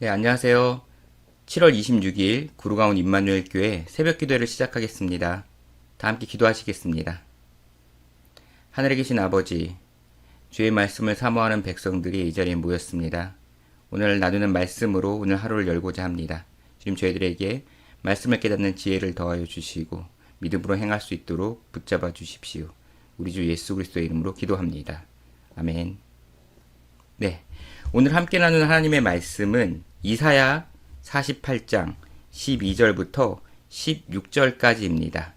네, 안녕하세요. 7월 26일 구루가온 임마누엘 교회 새벽 기도회를 시작하겠습니다. 다 함께 기도하시겠습니다. 하늘에 계신 아버지, 주의 말씀을 사모하는 백성들이 이 자리에 모였습니다. 오늘 나누는 말씀으로 오늘 하루를 열고자 합니다. 주님 저희들에게 말씀을 깨닫는 지혜를 더하여 주시고 믿음으로 행할 수 있도록 붙잡아 주십시오. 우리 주 예수 그리스도의 이름으로 기도합니다. 아멘. 네. 오늘 함께 나눈 하나님의 말씀은 이사야 48장 12절부터 16절까지입니다.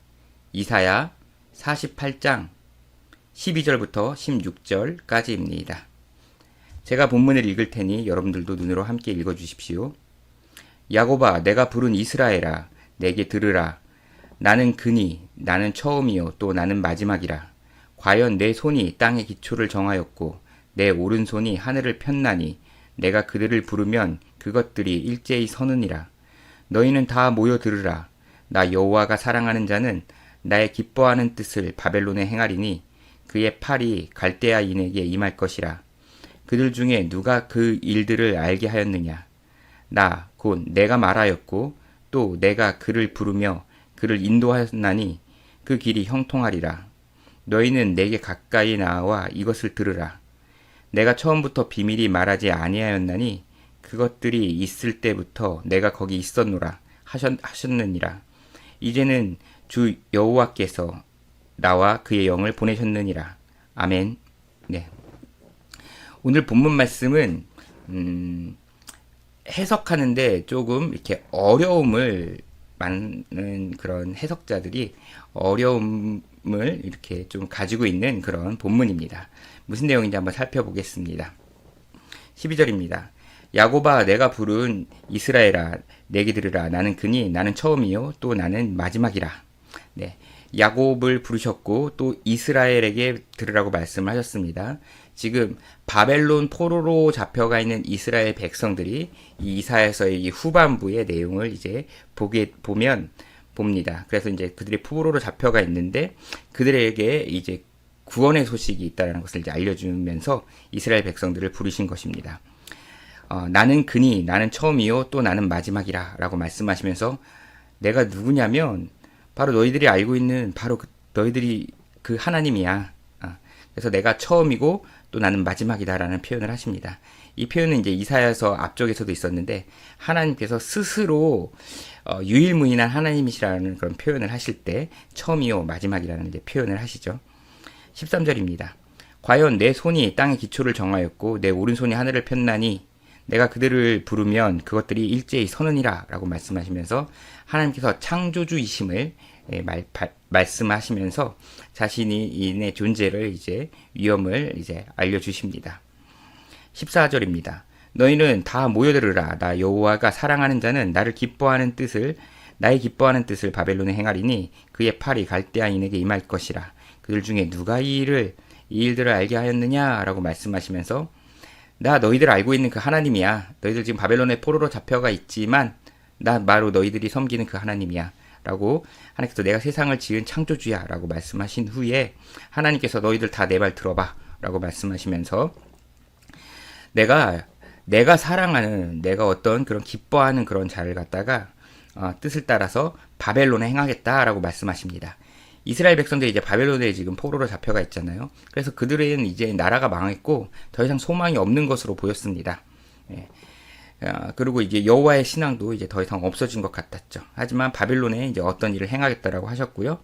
이사야 48장 12절부터 16절까지입니다. 제가 본문을 읽을 테니 여러분들도 눈으로 함께 읽어 주십시오. 야고바 내가 부른 이스라엘아 내게 들으라 나는 그니 나는 처음이요 또 나는 마지막이라 과연 내 손이 땅의 기초를 정하였고 내 오른손이 하늘을 폈나니 내가 그들을 부르면 그것들이 일제히 서느니라. 너희는 다 모여 들으라. 나 여호와가 사랑하는 자는 나의 기뻐하는 뜻을 바벨론에 행하리니 그의 팔이 갈대아인에게 임할 것이라. 그들 중에 누가 그 일들을 알게 하였느냐? 나 곧 내가 말하였고 또 내가 그를 부르며 그를 인도하였나니 그 길이 형통하리라. 너희는 내게 가까이 나와 이것을 들으라. 내가 처음부터 비밀이 말하지 아니하였나니 그것들이 있을 때부터 내가 거기 있었노라 하셨, 하셨느니라 이제는 주 여호와께서 나와 그의 영을 보내셨느니라 아멘 네 오늘 본문 말씀은 음, 해석하는데 조금 이렇게 어려움을 많은 그런 해석자들이 어려움을 이렇게 좀 가지고 있는 그런 본문입니다. 무슨 내용인지 한번 살펴보겠습니다. 12절입니다. 야고바 내가 부른 이스라엘아 내게 들으라 나는 그니 나는 처음이요 또 나는 마지막이라. 네. 야곱을 부르셨고 또 이스라엘에게 들으라고 말씀하셨습니다. 지금 바벨론 포로로 잡혀가 있는 이스라엘 백성들이 이 이사에서의 이 후반부의 내용을 이제 보게 보면 봅니다. 그래서 이제 그들이 포로로 잡혀가 있는데 그들에게 이제 구원의 소식이 있다는 것을 이제 알려주면서 이스라엘 백성들을 부르신 것입니다. 어, 나는 그니 나는 처음이요 또 나는 마지막이라 라고 말씀하시면서 내가 누구냐면 바로 너희들이 알고 있는 바로 그, 너희들이 그 하나님이야. 어, 그래서 내가 처음이고 또 나는 마지막이다 라는 표현을 하십니다. 이 표현은 이제 이사야서 앞쪽에서도 있었는데 하나님께서 스스로 어, 유일무이한 하나님이시라는 그런 표현을 하실 때 처음이요 마지막이라는 이제 표현을 하시죠. 13절입니다. 과연 내 손이 땅의 기초를 정하였고 내 오른손이 하늘을 폈나니 내가 그들을 부르면 그것들이 일제히 서느니라 라고 말씀하시면서 하나님께서 창조주이심을 예, 말, 바, 말씀하시면서 자신이 인의 존재를 이제 위험을 이제 알려주십니다. 14절입니다. 너희는 다 모여들으라. 나 여호와가 사랑하는 자는 나를 기뻐하는 뜻을 나의 기뻐하는 뜻을 바벨론에 행하리니 그의 팔이 갈대아인에게 임할 것이라. 그들 중에 누가 이 일을 이 일들을 알게 하였느냐라고 말씀하시면서 나 너희들 알고 있는 그 하나님이야. 너희들 지금 바벨론의 포로로 잡혀가 있지만 나 바로 너희들이 섬기는 그 하나님이야. 라고 하나님께서 내가 세상을 지은 창조주야 라고 말씀하신 후에 하나님께서 너희들 다 내 말 들어봐 라고 말씀하시면서 내가 내가 사랑하는 내가 어떤 그런 기뻐하는 그런 자를 갖다가 어, 뜻을 따라서 바벨론에 행하겠다라고 말씀하십니다. 이스라엘 백성들이 이제 바벨론에 지금 포로로 잡혀가 있잖아요. 그래서 그들은 이제 나라가 망했고 더 이상 소망이 없는 것으로 보였습니다. 예. 아, 그리고 이제 여호와의 신앙도 이제 더 이상 없어진 것 같았죠. 하지만 바벨론에 이제 어떤 일을 행하겠다라고 하셨고요.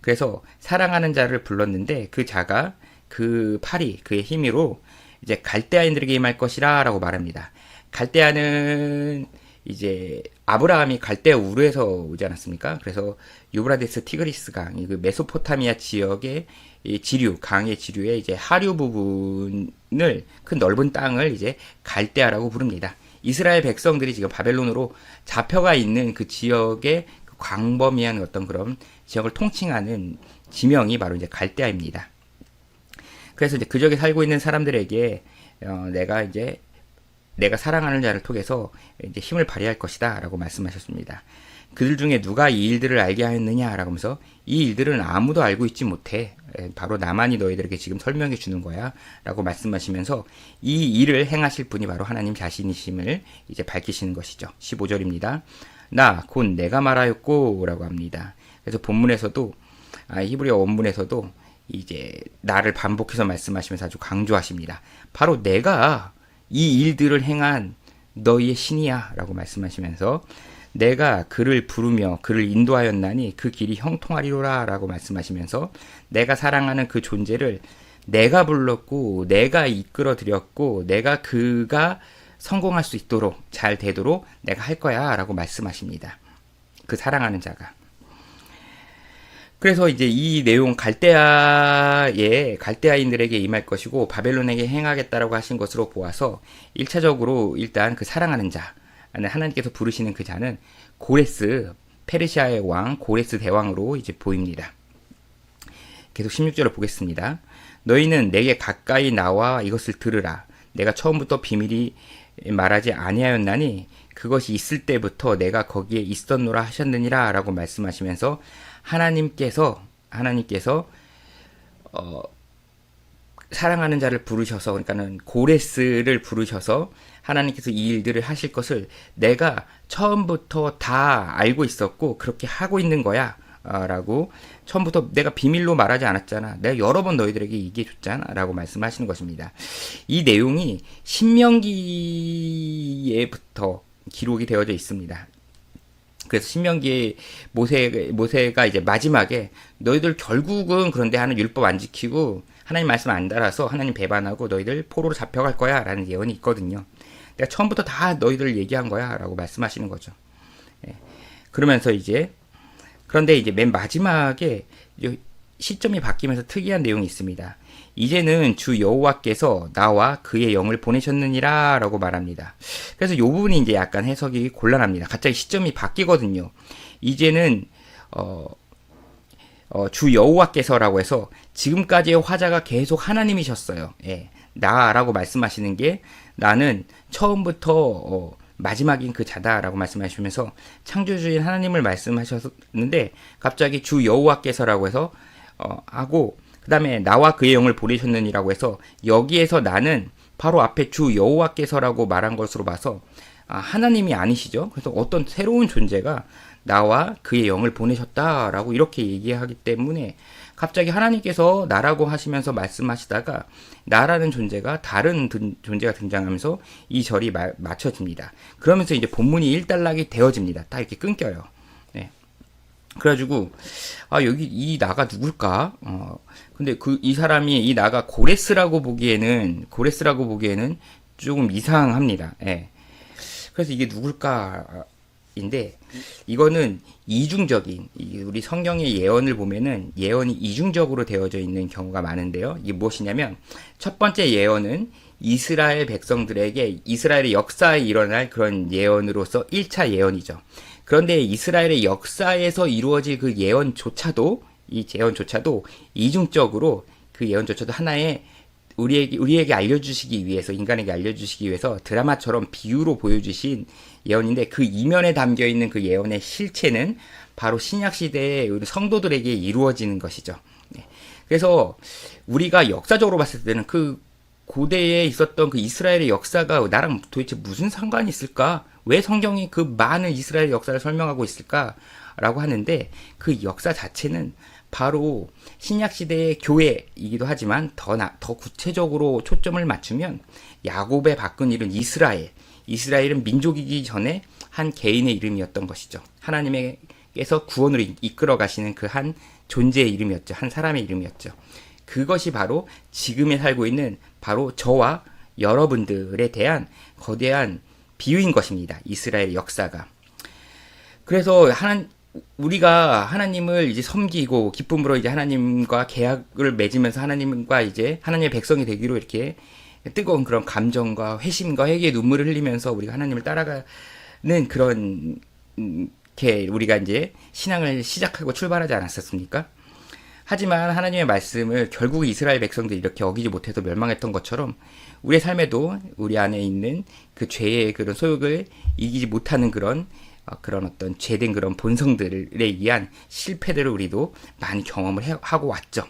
그래서 사랑하는 자를 불렀는데 그 자가 그 팔이 그의 힘으로 이제 갈대아인들에게 임할 것이라라고 말합니다. 갈대아는 이제 아브라함이 갈대아 우르에서 오지 않았습니까? 그래서 유브라데스 티그리스 강, 그 메소포타미아 지역의 이 지류, 강의 지류의 이제 하류 부분을 큰 넓은 땅을 이제 갈대아라고 부릅니다. 이스라엘 백성들이 지금 바벨론으로 잡혀가 있는 그 지역의 그 광범위한 어떤 그런 지역을 통칭하는 지명이 바로 이제 갈대아입니다. 그래서 이제 그 지역에 살고 있는 사람들에게 어, 내가 이제 내가 사랑하는 자를 통해서 이제 힘을 발휘할 것이다 라고 말씀하셨습니다. 그들 중에 누가 이 일들을 알게 하였느냐 라고 하면서 이 일들은 아무도 알고 있지 못해. 예, 바로 나만이 너희들에게 지금 설명해 주는 거야. 라고 말씀하시면서 이 일을 행하실 분이 바로 하나님 자신이심을 이제 밝히시는 것이죠. 15절입니다. 나, 곧 내가 말하였고, 라고 합니다. 그래서 본문에서도, 아, 히브리어 원문에서도 이제 나를 반복해서 말씀하시면서 아주 강조하십니다. 바로 내가 이 일들을 행한 너희의 신이야. 라고 말씀하시면서 내가 그를 부르며 그를 인도하였나니 그 길이 형통하리로라 라고 말씀하시면서 내가 사랑하는 그 존재를 내가 불렀고 내가 이끌어 드렸고 내가 그가 성공할 수 있도록 잘 되도록 내가 할 거야 라고 말씀하십니다. 그 사랑하는 자가. 그래서 이제 이 내용 갈대아에 갈대아인들에게 임할 것이고 바벨론에게 행하겠다라고 하신 것으로 보아서 1차적으로 일단 그 사랑하는 자 하나님께서 부르시는 그 자는 고레스 페르시아의 왕 고레스 대왕으로 이제 보입니다. 계속 16절을 보겠습니다. 너희는 내게 가까이 나와 이것을 들으라. 내가 처음부터 비밀이 말하지 아니하였나니 그것이 있을 때부터 내가 거기에 있었노라 하셨느니라 라고 말씀하시면서 하나님께서 하나님께서 어, 사랑하는 자를 부르셔서 그러니까는 고레스를 부르셔서 하나님께서 이 일들을 하실 것을 내가 처음부터 다 알고 있었고 그렇게 하고 있는 거야. 아, 라고 처음부터 내가 비밀로 말하지 않았잖아. 내가 여러 번 너희들에게 얘기해 줬잖아. 라고 말씀하시는 것입니다. 이 내용이 신명기에부터 기록이 되어져 있습니다. 그래서 신명기에 모세 모세가 이제 마지막에 너희들 결국은 그런데 하는 율법 안 지키고 하나님 말씀 안 따라서 하나님 배반하고 너희들 포로로 잡혀갈 거야라는 예언이 있거든요. 내가 처음부터 다 너희들 얘기한 거야라고 말씀하시는 거죠. 예. 그러면서 이제 그런데 이제 맨 마지막에 시점이 바뀌면서 특이한 내용이 있습니다. 이제는 주 여호와께서 나와 그의 영을 보내셨느니라 라고 말합니다. 그래서 이 부분이 이제 약간 해석이 곤란합니다. 갑자기 시점이 바뀌거든요. 이제는 어, 어, 주 여호와께서라고 해서 지금까지의 화자가 계속 하나님이셨어요. 예. 나라고 말씀하시는 게 나는 처음부터 어, 마지막인 그 자다라고 말씀하시면서 창조주인 하나님을 말씀하셨는데 갑자기 주 여호와께서라고 해서 어, 하고 그 다음에 나와 그의 영을 보내셨느니라고 해서 여기에서 나는 바로 앞에 주 여호와께서라고 말한 것으로 봐서 아, 하나님이 아니시죠. 그래서 어떤 새로운 존재가 나와 그의 영을 보내셨다라고 이렇게 얘기하기 때문에 갑자기 하나님께서 나라고 하시면서 말씀하시다가 나라는 존재가 다른 든, 존재가 등장하면서 이 절이 마, 맞춰집니다. 그러면서 이제 본문이 일단락이 되어집니다. 딱 이렇게 끊겨요. 네. 그래가지고 아 여기 이 나가 누굴까? 어 근데 그 이 사람이 이 나가 고레스라고 보기에는 고레스라고 보기에는 조금 이상합니다. 예. 그래서 이게 누굴까? 인데 이거는 이중적인 우리 성경의 예언을 보면은 예언이 이중적으로 되어져 있는 경우가 많은데요. 이게 무엇이냐면 첫 번째 예언은 이스라엘 백성들에게 이스라엘의 역사에 일어날 그런 예언으로서 1차 예언이죠. 그런데 이스라엘의 역사에서 이루어질 그 예언조차도 이 예언조차도 이중적으로 그 예언조차도 하나의 우리에게 우리에게 알려주시기 위해서 인간에게 알려주시기 위해서 드라마처럼 비유로 보여주신 예언인데 그 이면에 담겨 있는 그 예언의 실체는 바로 신약 시대의 성도들에게 이루어지는 것이죠. 네. 그래서 우리가 역사적으로 봤을 때는 그 고대에 있었던 그 이스라엘의 역사가 나랑 도대체 무슨 상관이 있을까? 왜 성경이 그 많은 이스라엘 역사를 설명하고 있을까? 라고 하는데 그 역사 자체는 바로 신약 시대의 교회이기도 하지만 더, 나, 더 구체적으로 초점을 맞추면 야곱의 바꾼 이름 이스라엘. 이스라엘은 민족이기 전에 한 개인의 이름이었던 것이죠. 하나님께서 구원으로 이끌어 가시는 그 한 존재의 이름이었죠. 한 사람의 이름이었죠. 그것이 바로 지금에 살고 있는 바로 저와 여러분들에 대한 거대한 비유인 것입니다. 이스라엘 역사가. 그래서 하나 우리가 하나님을 이제 섬기고 기쁨으로 이제 하나님과 계약을 맺으면서 하나님과 이제 하나님의 백성이 되기로 이렇게 뜨거운 그런 감정과 회심과 회개의 눈물을 흘리면서 우리가 하나님을 따라가는 그런 게 우리가 이제 신앙을 시작하고 출발하지 않았었습니까? 하지만 하나님의 말씀을 결국 이스라엘 백성들이 이렇게 어기지 못해서 멸망했던 것처럼 우리의 삶에도 우리 안에 있는 그 죄의 그런 소욕을 이기지 못하는 그런 어, 그런 어떤 죄된 그런 본성들에 의한 실패들을 우리도 많이 경험을 해, 하고 왔죠.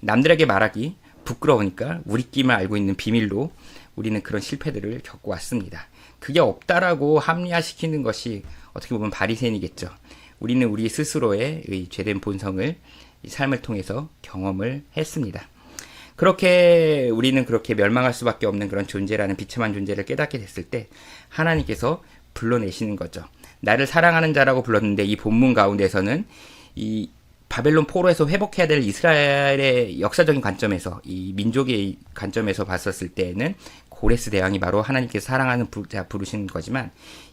남들에게 말하기 부끄러우니까 우리끼만 알고 있는 비밀로 우리는 그런 실패들을 겪고 왔습니다. 그게 없다라고 합리화시키는 것이 어떻게 보면 바리새인이겠죠. 우리는 우리 스스로의 이 죄된 본성을 이 삶을 통해서 경험을 했습니다. 그렇게 우리는 그렇게 멸망할 수밖에 없는 그런 존재라는 비참한 존재를 깨닫게 됐을 때 하나님께서 불러내시는 거죠. 나를 사랑하는 자라고 불렀는데 이 본문 가운데서는 이 바벨론 포로에서 회복해야 될 이스라엘의 역사적인 관점에서 이 민족의 관점에서 봤었을 때에는 고레스 대왕이 바로 하나님께서 사랑하는 자 부르시는 거지만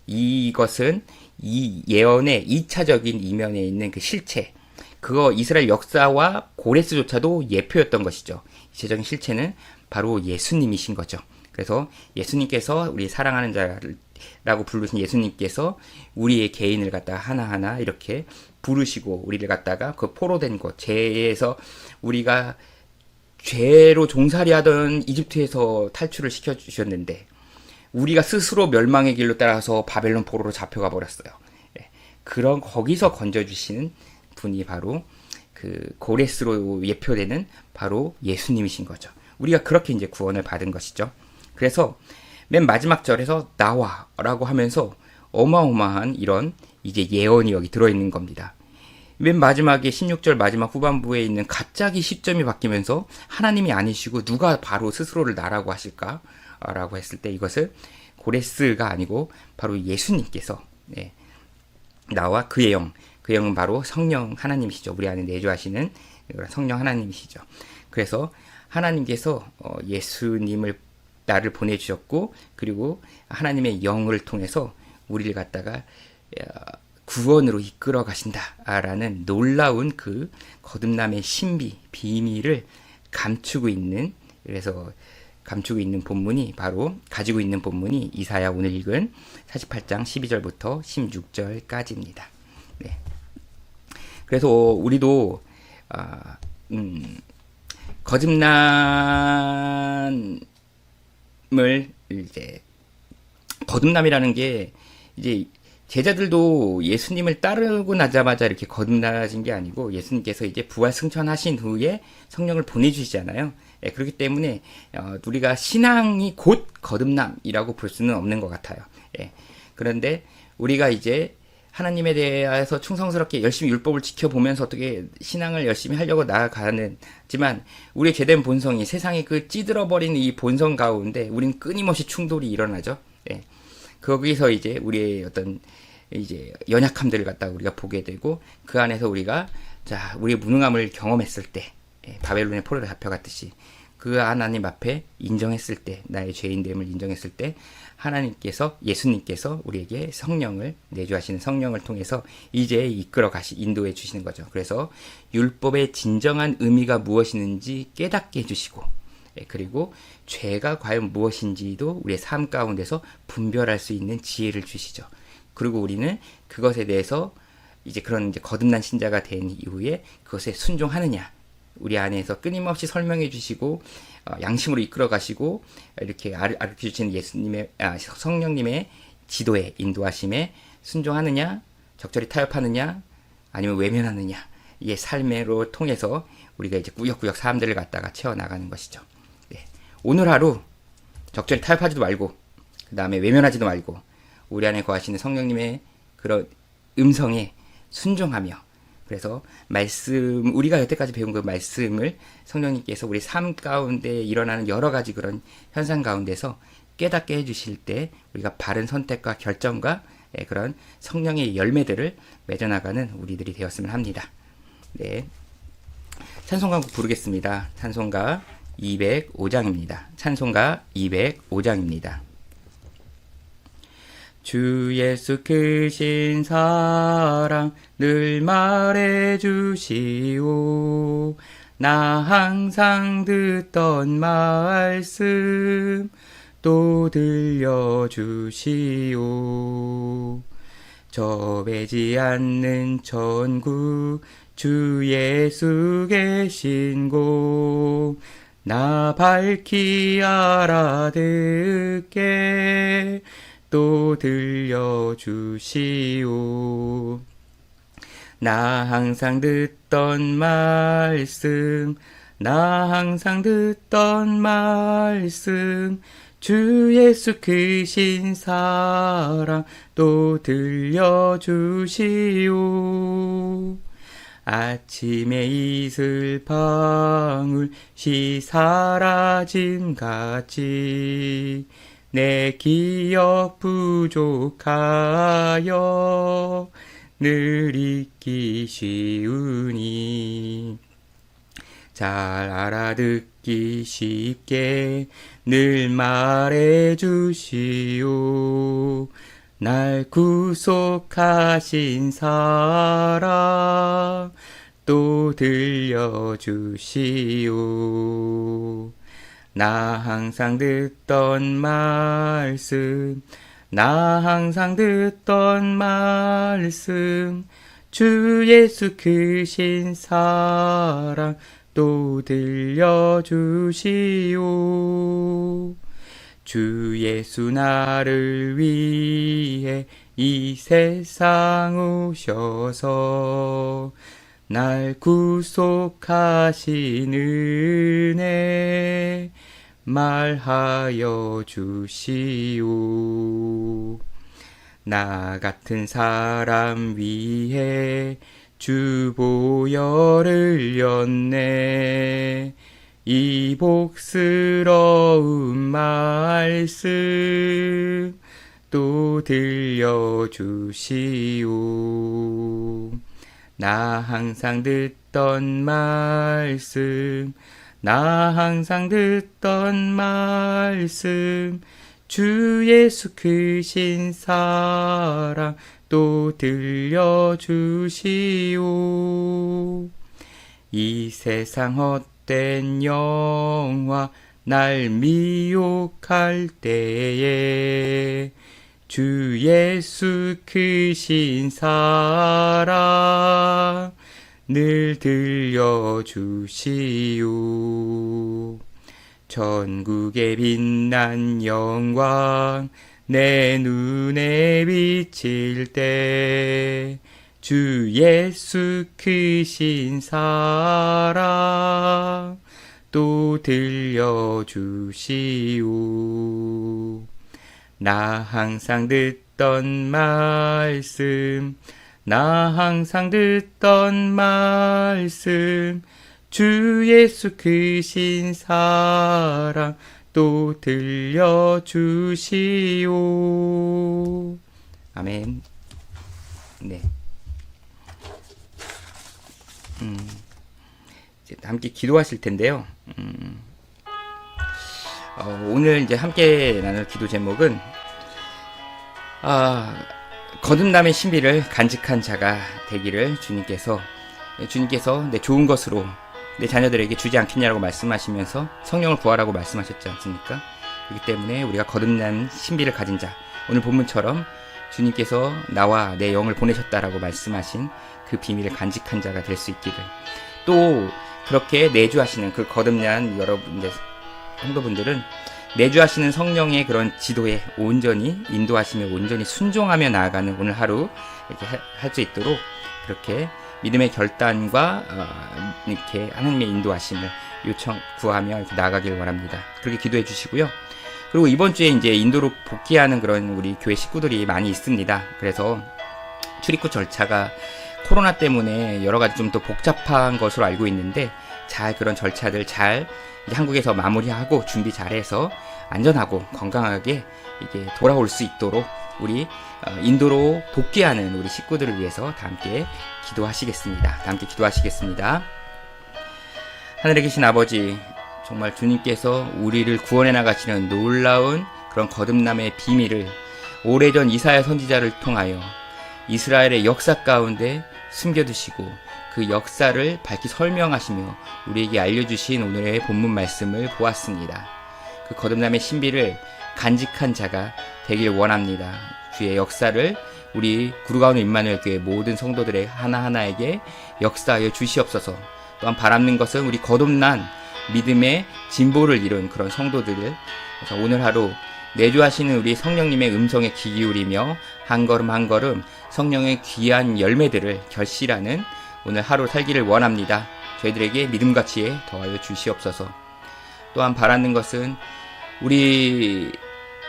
이것은 이 예언의 2차적인 이면에 있는 그 실체 그거 이스라엘 역사와 고레스조차도 예표였던 것이죠. 이체적인 실체는 바로 예수님이신 거죠. 그래서 예수님께서 우리 사랑하는 자라고 부르신 예수님께서 우리의 개인을 갖다 하나하나 이렇게 부르시고 우리를 갖다가 그 포로된 곳 죄에서 우리가 죄로 종살이 하던 이집트에서 탈출을 시켜 주셨는데 우리가 스스로 멸망의 길로 따라서 바벨론 포로로 잡혀가 버렸어요. 예. 그런 거기서 건져 주시는 분이 바로 그 고레스로 예표되는 바로 예수님이신 거죠. 우리가 그렇게 이제 구원을 받은 것이죠. 그래서 맨 마지막 절에서 나와라고 하면서 어마어마한 이런 이제 예언이 여기 들어있는 겁니다. 맨 마지막에 16절 마지막 후반부에 있는 갑자기 시점이 바뀌면서 하나님이 아니시고 누가 바로 스스로를 나라고 하실까? 라고 했을 때 이것을 고레스가 아니고 바로 예수님께서 네, 나와 그의 영, 그 영은 바로 성령 하나님이시죠. 우리 안에 내주하시는 성령 하나님이시죠. 그래서 하나님께서 어, 예수님을 나를 보내주셨고 그리고 하나님의 영을 통해서 우리를 갖다가 구원으로 이끌어 가신다라는 놀라운 그 거듭남의 신비 비밀을 감추고 있는 그래서 감추고 있는 본문이 바로 가지고 있는 본문이 이사야 오늘 읽은 48장 12절부터 16절까지입니다. 네. 그래서 우리도 아, 음, 거듭남을 이제 거듭남이라는 게 이제 제자들도 예수님을 따르고 나자마자 이렇게 거듭나신 게 아니고 예수님께서 이제 부활 승천하신 후에 성령을 보내주시잖아요. 예, 그렇기 때문에 어, 우리가 신앙이 곧 거듭남이라고 볼 수는 없는 것 같아요. 예, 그런데 우리가 이제 하나님에 대해서 충성스럽게 열심히 율법을 지켜보면서 어떻게 신앙을 열심히 하려고 나아가는지만 우리의 죄된 본성이 세상에 그 찌들어버린 이 본성 가운데 우린 끊임없이 충돌이 일어나죠. 예. 거기서 이제 우리의 어떤 이제 연약함들을 갖다 우리가 보게 되고 그 안에서 우리가 자 우리의 무능함을 경험했을 때 예, 바벨론의 포로로 잡혀갔듯이 그 하나님 앞에 인정했을 때 나의 죄인됨을 인정했을 때 하나님께서 예수님께서 우리에게 성령을 내주하시는 성령을 통해서 이제 이끌어 가시 인도해 주시는 거죠. 그래서 율법의 진정한 의미가 무엇이는지 깨닫게 해 주시고 예, 그리고 죄가 과연 무엇인지도 우리의 삶 가운데서 분별할 수 있는 지혜를 주시죠. 그리고 우리는 그것에 대해서 이제 그런 이제 거듭난 신자가 된 이후에 그것에 순종하느냐 우리 안에서 끊임없이 설명해 주시고 어, 양심으로 이끌어 가시고 이렇게 가르쳐 주시는 예수님의 아, 성령님의 지도에 인도하심에 순종하느냐 적절히 타협하느냐 아니면 외면하느냐 이게 삶으로 통해서 우리가 이제 꾸역꾸역 사람들을 갖다가 채워 나가는 것이죠. 네. 오늘 하루 적절히 타협하지도 말고 그 다음에 외면하지도 말고 우리 안에 거하시는 성령님의 그런 음성에 순종하며 그래서 말씀 우리가 여태까지 배운 그 말씀을 성령님께서 우리 삶 가운데 일어나는 여러 가지 그런 현상 가운데서 깨닫게 해주실 때 우리가 바른 선택과 결정과 예, 그런 성령의 열매들을 맺어나가는 우리들이 되었으면 합니다. 네. 찬송가 부르겠습니다. 찬송가 205장입니다. 찬송가 205장입니다. 주 예수 크신 사랑 늘 말해 주시오. 나 항상 듣던 말씀 또 들려 주시오. 저배지 않는 천국 주 예수 계신 곳 나 밝히 알아듣게 또 들려주시오. 나 항상 듣던 말씀 나 항상 듣던 말씀 주 예수 크신 사랑 또 들려주시오 아침에 이슬 방울 시 사라짐 같이 내 기억 부족하여 늘 잊기 쉬우니 잘 알아듣기 쉽게 늘 말해 주시오. 날 구속하신 사랑 또 들려주시오. 나 항상 듣던 말씀, 나 항상 듣던 말씀, 주 예수 크신 사랑 또 들려주시오. 주 예수 나를 위해 이 세상 오셔서 날 구속하신 은혜 말하여 주시오. 나 같은 사람 위해 주 보혈을 였네. 이 복스러운 말씀 또 들려주시오. 나 항상 듣던 말씀, 나 항상 듣던 말씀, 주 예수 크신 사랑 또 들려주시오. 이 세상 헛된 영화 날 미혹할 때에 주 예수 크신 사랑 늘 들려주시오. 전국의 빛난 영광 내 눈에 비칠 때 주 예수 크신 사랑 또 들려주시오. 나 항상 듣던 말씀, 나 항상 듣던 말씀, 주 예수 크신 사랑 또 들려주시오. 아멘. 네. 음, 이제 함께 기도하실 텐데요. 음, 어, 오늘 이제 함께 나눌 기도 제목은 아, 거듭남의 신비를 간직한 자가 되기를 주님께서 주님께서 내 좋은 것으로 내 자녀들에게 주지 않겠냐라고 말씀하시면서 성령을 구하라고 말씀하셨지 않습니까? 그렇기 때문에 우리가 거듭난 신비를 가진 자 오늘 본문처럼 주님께서 나와 내 영을 보내셨다라고 말씀하신 그 비밀을 간직한 자가 될 수 있기를 또 그렇게 내주하시는 그 거듭난 여러분들 성도분들은 내주하시는 성령의 그런 지도에 온전히 인도하시며 온전히 순종하며 나아가는 오늘 하루 이렇게 할 수 있도록 그렇게 믿음의 결단과 어, 이렇게 하나님의 인도하심을 요청 구하며 이렇게 나아가길 원합니다. 그렇게 기도해 주시고요. 그리고 이번 주에 이제 인도로 복귀하는 그런 우리 교회 식구들이 많이 있습니다. 그래서 출입국 절차가 코로나 때문에 여러 가지 좀 더 복잡한 것으로 알고 있는데 잘 그런 절차들 잘 한국에서 마무리하고 준비 잘해서 안전하고 건강하게 이게 돌아올 수 있도록 우리 어, 인도로 복귀하는 우리 식구들을 위해서 다 함께 기도하시겠습니다. 다 함께 기도하시겠습니다. 하늘에 계신 아버지, 정말 주님께서 우리를 구원해 나가시는 놀라운 그런 거듭남의 비밀을 오래전 이사야 선지자를 통하여 이스라엘의 역사 가운데 숨겨두시고 그 역사를 밝히 설명하시며 우리에게 알려주신 오늘의 본문 말씀을 보았습니다. 그 거듭남의 신비를 간직한 자가 되길 원합니다. 주의 역사를 우리 구루가운 임마누엘 교회 모든 성도들의 하나하나에게 역사하여 주시옵소서. 또한 바라는 것은 우리 거듭난 믿음의 진보를 이룬 그런 성도들을 그래서 오늘 하루 내주하시는 우리 성령님의 음성에 귀 기울이며 한 걸음 한 걸음 성령의 귀한 열매들을 결실하는 오늘 하루 살기를 원합니다. 저희들에게 믿음과 지혜 더하여 주시옵소서. 또한 바라는 것은 우리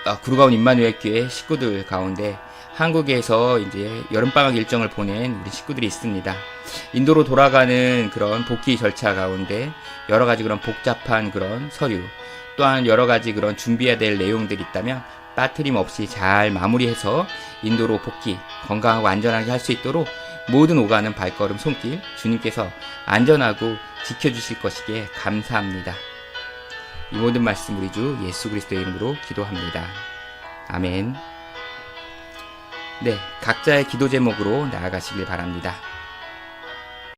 아, 구루가온 임마누엘 교회 식구들 가운데 한국에서 이제 여름방학 일정을 보낸 우리 식구들이 있습니다. 인도로 돌아가는 그런 복귀 절차 가운데 여러 가지 그런 복잡한 그런 서류 또한 여러 가지 그런 준비해야 될 내용들이 있다면 빠트림 없이 잘 마무리해서 인도로 복귀 건강하고 안전하게 할 수 있도록 모든 오가는 발걸음 손길 주님께서 안전하고 지켜주실 것이기에 감사합니다. 이 모든 말씀 우리 주 예수 그리스도의 이름으로 기도합니다. 아멘. 네, 각자의 기도 제목으로 나아가시길 바랍니다.